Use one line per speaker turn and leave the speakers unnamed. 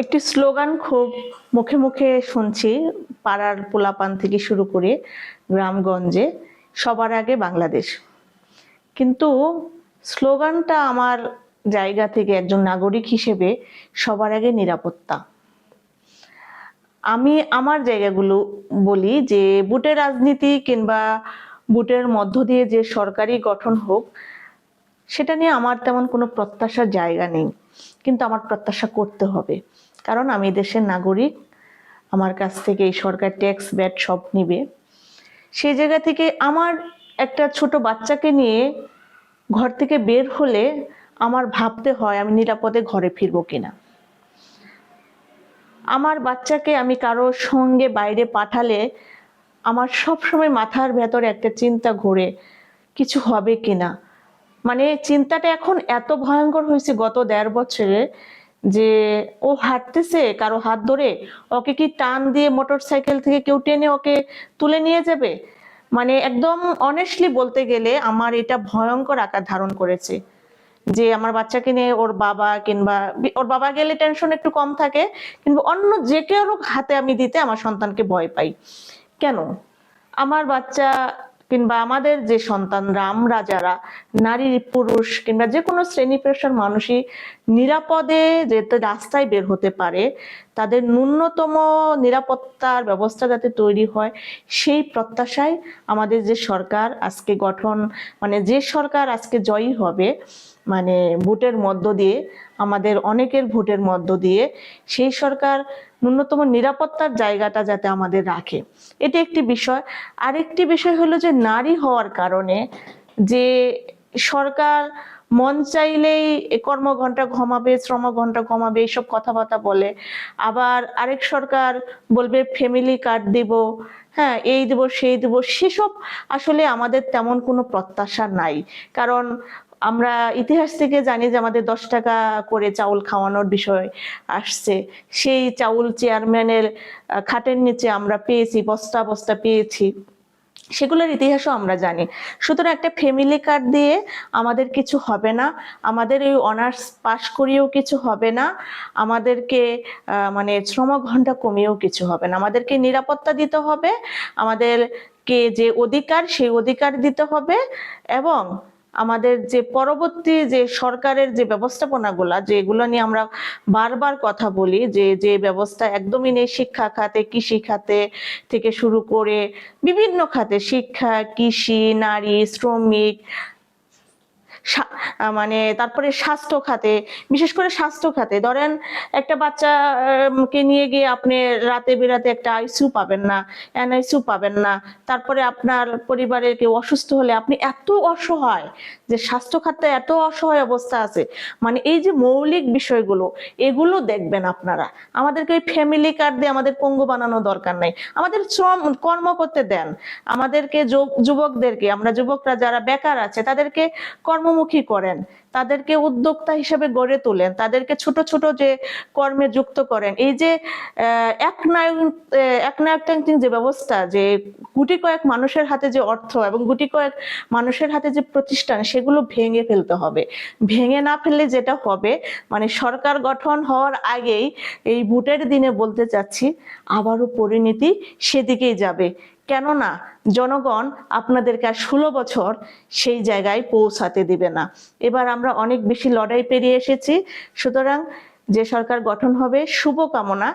একটি স্লোগান খুব মুখে মুখে শুনছি, পাড়ার পোলাপান থেকে শুরু করে গ্রামগঞ্জে, সবার আগে বাংলাদেশ। কিন্তু স্লোগানটা আমার জায়গা থেকে একজন নাগরিক হিসেবে সবার আগে নিরাপত্তা। আমি আমার জায়গাগুলো বলি যে বুটের রাজনীতি কিংবা বুটের মধ্য দিয়ে যে সরকারি গঠন হোক, সেটা নিয়ে আমার তেমন কোনো প্রত্যাশার জায়গা নেই। কিন্তু আমার প্রত্যাশা করতে হবে। কারণ আমি দেশের নাগরিক, আমার কাছ থেকে এই সরকার ট্যাক্স ব্যাট সব নিবে। সেই জায়গা থেকে আমার একটা ছোট বাচ্চাকে নিয়ে ঘর থেকে বের হলে আমার ভাবতে হয় আমি নিরাপদে ঘরে ফিরবো কিনা। আমার বাচ্চাকে আমি কারোর সঙ্গে বাইরে পাঠালে আমার সব সময় মাথার ভেতরে একটা চিন্তা ঘোরে, কিছু হবে কিনা? মানে চিন্তাটা এখন এত ভয়ঙ্কর হয়েছে গত দেড় বছরে যে ও হাঁটতেছে, কারও হাত ধরে ওকে কি টান দিয়ে মোটর সাইকেল থেকে কেউ টেনে ওকে তুলে নিয়ে যাবে? মানে একদম অনেস্টলি বলতে গেলে আমার এটা ভয়ঙ্কর আকার ধারণ করেছে। যে আমার বাচ্চাকে নিয়ে ওর বাবা কিংবা ওর বাবা গেলে টেনশন একটু কম থাকে, কিন্তু অন্য যে কেউ হাতে আমি দিতে আমার সন্তানকে ভয় পাই। কেন? আমার বাচ্চা কিংবা আমাদের যে সন্তানরা, আমরা যারা নারী, পুরুষ কিংবা যে কোনো শ্রেণি পেশার মানুষই নিরাপদে যেতে রাস্তায় বের হতে পারে, তাদের ন্যূনতম নিরাপত্তার ব্যবস্থা যাতে তৈরি হয়, সেই প্রত্যাশায় আমাদের যে সরকার আজকে গঠন মানে যে সরকার আজকে জয়ী হবে মানে ভোটের মধ্য দিয়ে, আমাদের অনেকের ভোটের মধ্য দিয়ে, সেই সরকার ন্যূনতম নিরাপত্তার জায়গাটা যাতে আমাদের রাখে। এটি একটি বিষয়। আরেকটি বিষয় হলো যে, নারী হওয়ার কারণে যে সরকার মন চাইলেই কর্মঘণ্টা ঘমাবে শ্রম ঘণ্টা ঘমাবে এইসব কথাবার্তা বলে। আবার আরেক সরকার বলবে ফ্যামিলি কার্ড দিব। হ্যাঁ এই দেব, সেই দেব, সেসব আসলে আমাদের তেমন কোনো প্রত্যাশা নাই। কারণ আমরা ইতিহাস থেকে জানি যে আমাদের দশ টাকা করে চাউল খাওয়ানোর বিষয় আসছে। সেই চাউল চেয়ারম্যানের খাটের নিচে আমরা পেয়েছি, বস্তা বস্তা পেয়েছি। সেগুলোর ইতিহাসও আমরা জানি। সুতরাং একটা ফ্যামিলি কার্ড দিয়ে আমাদের কিছু হবে না। আমাদের এই অনার্স পাশ করিয়েও কিছু হবে না। আমাদেরকে মানে শ্রম ঘণ্টা কমিয়েও কিছু হবে না। আমাদেরকে নিরাপত্তা দিতে হবে। আমাদেরকে যে অধিকার, সেই অধিকার দিতে হবে। এবং আমাদের যে পরবর্তী যে সরকারের যে ব্যবস্থাপনাগুলা যেগুলো নিয়ে আমরা বারবার কথা বলি, যে যে ব্যবস্থা একদমই নেই শিক্ষা খাতে, কৃষি খাতে থেকে শুরু করে বিভিন্ন খাতে, শিক্ষা, কৃষি, নারী, শ্রমিক মানে তারপরে স্বাস্থ্য খাতে, বিশেষ করে স্বাস্থ্য খাতে। ধরেন একটা বাচ্চা কে নিয়ে গিয়ে আপনি রাতে বেরাতে একটা আইসিউ পাবেন না, এনআইসিইউ পাবেন না, তারপরে আপনার পরিবারের কেউ অসুস্থ হলে আপনি এত অসহায় যে স্বাস্থ্য খাতে এত অসহায় অবস্থা আছে। মানে এই যে মৌলিক বিষয়গুলো, এগুলো দেখবেন আপনারা। আমাদেরকে ওই ফ্যামিলি কার্ড দিয়ে আমাদের পঙ্গু বানানো দরকার নাই। আমাদের শ্রম, কর্ম করতে দেন। আমাদেরকে যুব- যুবকদেরকে, আমরা যুবকরা যারা বেকার আছে, তাদেরকে কর্মমুখী করেন তাদেরকে উদ্যোক্তা হিসেবে গড়ে তোলেন তাদেরকে ছোট ছোট যে কর্মে যুক্ত করেন। এই যে আহ, এক নায়ক এক নায়কতান্ত্রিক যে ব্যবস্থা যে গুটি কয়েক মানুষের হাতে যে অর্থ এবং গুটি কয়েক মানুষের হাতে যে প্রতিষ্ঠান সেগুলো ভেঙে ফেলতে হবে। ভেঙে না ফেললে যেটা হবে মানে সরকার গঠন হওয়ার আগেই এই ভোটের দিনে বলতে চাচ্ছি আবারও পরিণতি সেদিকেই যাবে। কেননা জনগণ আপনাদেরকে আর ষোলো বছর সেই জায়গায় পৌঁছাতে দিবে না। এবার আমরা অনেক বেশি লড়াই পেরিয়ে এসেছি। সুতরাং যে সরকার গঠন হবে, শুভকামনা।